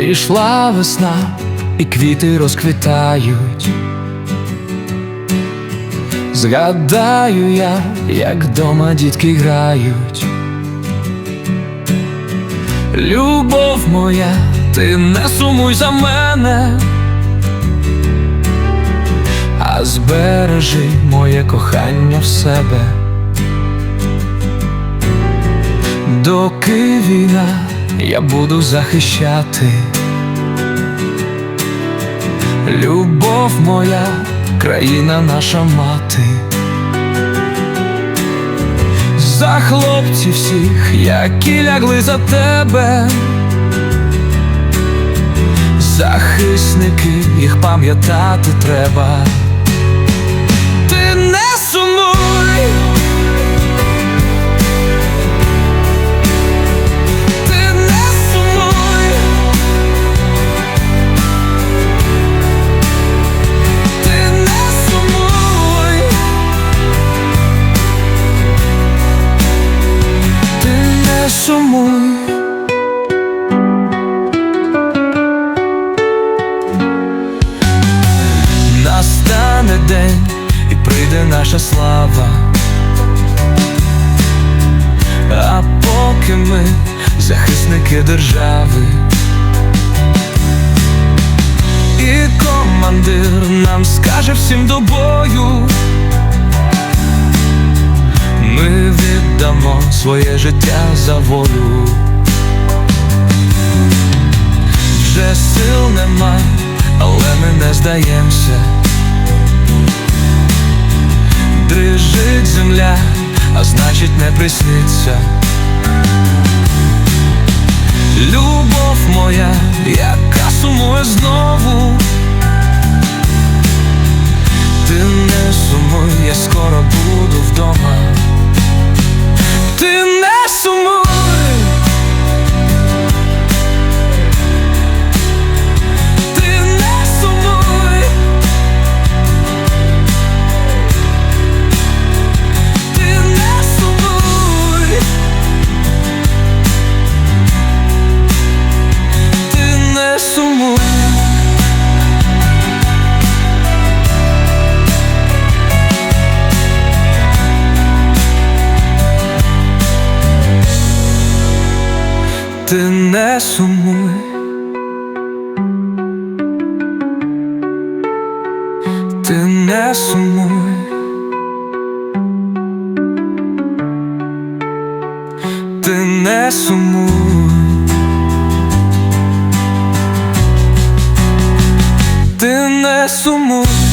Прийшла весна, і квіти розквітають. Згадаю я, як дома дітки грають. Любов моя, ти не сумуй за мене, а збережи моє кохання в себе. Доки війна, я буду захищати. Любов моя, країна наша мати. За хлопців всіх, які лягли за тебе. Захисники, їх пам'ятати треба. Сумуй. Настане день і прийде наша слава. А поки ми захисники держави. І командир нам скаже всім до бою. Віддамо своє життя за волю. Вже сил нема, але ми не здаємося. Дрижить земля, а значить не присниться. Любов моя, яка сумує знову. Ти не сумуй. Ти не сумуй. Ти не сумуй. Ти не сумуй.